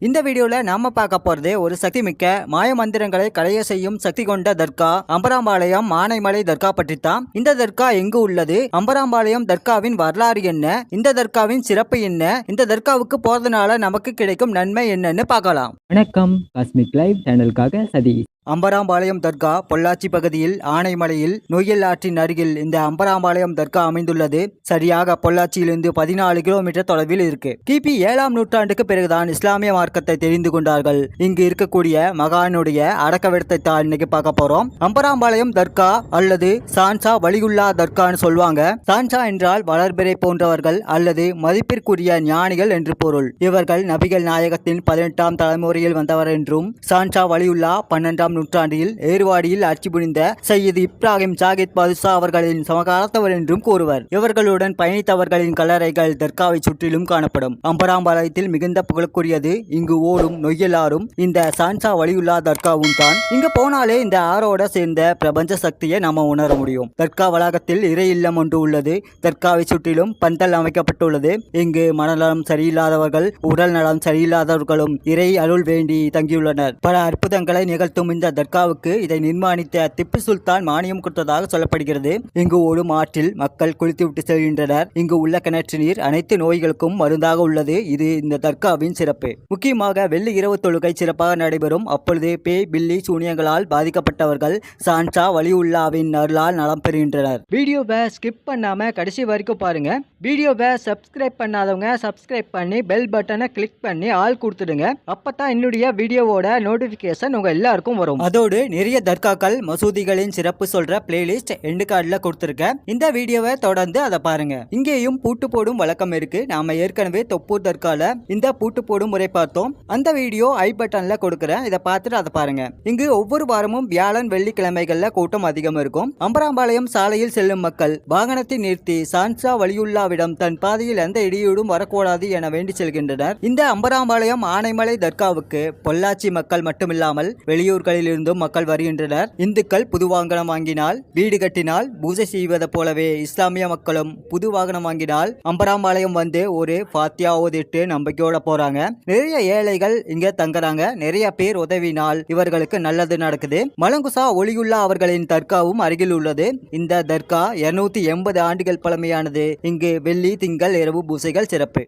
இந்த வீடியோல நாம பார்க்க போறது ஒரு சக்தி மிக்க மாய மந்திரங்களை களைய செய்யும் சக்தி கொண்ட தர்கா அம்பராம்பாளையம் மானைமலை தர்கா பற்றி தான் இந்த தர்கா எங்கு உள்ளது? அம்பராம்பாளையம் தர்காவின் வரலாறு என்ன? இந்த தர்காவின் சிறப்பு என்ன? இந்த தர்காவுக்கு போறதுனால நமக்கு கிடைக்கும் நன்மை என்னன்னு பார்க்கலாம். வணக்கம். காஸ்மிக் லைவ் சேனலுக்காக சதீஷ். அம்பராம்பாளையம் தர்கா பொள்ளாச்சி பகுதியில் ஆனைமலையில் நொய்யல் ஆற்றின் அருகில் இந்த அம்பராம்பாளையம் தர்கா அமைந்துள்ளது. சரியாக பொள்ளாச்சியிலிருந்து பதினாலு கிலோமீட்டர் தொலைவில் இருக்கு. கிபி ஏழாம் நூற்றாண்டுக்கு பிறகுதான் இஸ்லாமிய மார்க்கத்தை தெரிந்து கொண்டார்கள். இங்கு இருக்கக்கூடிய மகானுடைய அடக்கவிடத்தை தான் இன்னைக்கு பார்க்க போறோம். அம்பராம்பாளையம் தர்கா அல்லது சான்சா வலிகுல்லா தர்கான்னு சொல்லுவாங்க. சான்சா என்றால் வளர்பிறை போன்றவர்கள் அல்லது மதிப்பிற்குரிய ஞானிகள் என்று பொருள். இவர்கள் நபிகள் நாயகத்தின் பதினெட்டாம் தலைமுறையில் வந்தவர் என்றும் சான்சா வலியுல்லா பன்னெண்டாம் நூற்றாண்டில் ஏர்வாடியில் ஆட்சி புரிந்த சையீத் இப்ராஹிம் ஜாகித் பாதுஷா அவர்களின் சமகாலத்தவர் என்றும் கூறுவர். இவர்களுடன் பயணித்தவர்களின் கல்லறைகள் தர்காவை சுற்றிலும் காணப்படும். அம்பராம்பாளையத்தில் மிகுந்த புகழுக்குரியது. இங்கு ஓடும் நொய்யலாரும் இந்த சான்சா வலியுல்லா தர்காவும் தான். இங்கு போனாலே இந்த ஆரோட சேர்ந்த பிரபஞ்ச சக்தியை நாம உணர முடியும். தர்கா வளாகத்தில் இறை இல்லம் ஒன்று உள்ளது. தர்காவை சுற்றிலும் பந்தல் அமைக்கப்பட்டுள்ளது. இங்கு மனநலம் சரியில்லாதவர்கள் உடல் நலம் சரியில்லாதவர்களும் இறை அருள் வேண்டி தங்கியுள்ளனர். பல அற்புதங்களை நிகழ்த்தும் இந்த தர்காவுக்கு இதை நிர்மாணித்த திப்பு சுல்தான் மானியம் கொடுத்ததாக சொல்லப்படுகிறது. இங்கு ஓடும் ஆற்றில் மக்கள் குளித்துவிட்டு செல்கின்றனர். இங்கு உள்ள கிணற்று நீர் அனைத்து நோய்களுக்கும் மருந்தாக உள்ளது. இது இந்த தர்காவின் சிறப்பு. முக்கியமாக வெள்ளி இரவு தொழுகை சிறப்பாக நடைபெறும். அப்பொழுது பேய் பில்லி சூனியங்களால் பாதிக்கப்பட்டவர்கள் சான்சா வலியுல்லாவின் அருளால் நலம் பெறுகின்றனர். வீடியோவை ஸ்கிப் பண்ணாம கடைசி வரைக்கும் பாருங்க. வீடியோவை சப்ஸ்கிரைப் பண்ணாதவங்க சப்ஸ்கிரைப் பண்ணி பெல் பட்டனை கிளிக் பண்ணி ஆள் கொடுத்துடுங்க. அப்பதான் என்னுடைய வீடியோவோட நோட்டிபிகேஷன் உங்க எல்லாருக்கும் வரும். அதோடு நிறைய தர்காக்கள் மசூதிகளின் சிறப்பு சொல்ற பிளேலிஸ்ட் எண்டு கார்டில் கொடுத்துருக்கேன். இந்த வீடியோவை தொடர்ந்து அதை பாருங்க. இங்கேயும் பூட்டு போடும் வழக்கம் இருக்கு. நாம ஏற்கனவே தொப்பூர் தர்கால இந்த பூட்டு போடும் முறை பார்த்தோம். அந்த வீடியோ ஐ பட்டன்ல கொடுக்குறேன். இதை பார்த்துட்டு அதை பாருங்க. இங்கு ஒவ்வொரு வாரமும் வியாழன் வெள்ளிக்கிழமைகள்ல கூட்டம் அதிகம் இருக்கும். அம்பராம்பாளையம் சாலையில் செல்லும் மக்கள் வாகனத்தை நிறுத்தி சான்சா வலியுல்லாவிடம் தன் பாதையில் எந்த இடியூடும் வரக்கூடாது என வேண்டி செல்கின்றனர். இந்த அம்பராம்பாளையம் ஆனைமலை தர்காவுக்கு பொள்ளாச்சி மக்கள் மட்டுமில்லாமல் வெளியூர்களில் இருந்தும் மக்கள் வருகின்றனர். இந்துக்கள் புது வாகனம் வாங்கினால் வீடு கட்டினால் பூஜை செய்வதை போலவே இஸ்லாமிய மக்களும் புது வாகனம் வாங்கினால் அம்பராம்பாளையம் வந்து ஒரு ஃபாத்தியா ஓதிட்டு நம்பிக்கையோட போறாங்க. நிறைய ஏழைகள் இங்க தங்குறாங்க. நிறைய பேர் உதவினால் இவர்களுக்கு நல்லது நடக்குது. மலங்குசா ஒளியுல்லா அவர்களின் தர்காவும் அருகில் உள்ளது. இந்த தர்கா இருநூத்தி எண்பது ஆண்டுகள் பழமையானது. இங்கு வெள்ளி திங்கள் இரவு பூசைகள் சிறப்பு.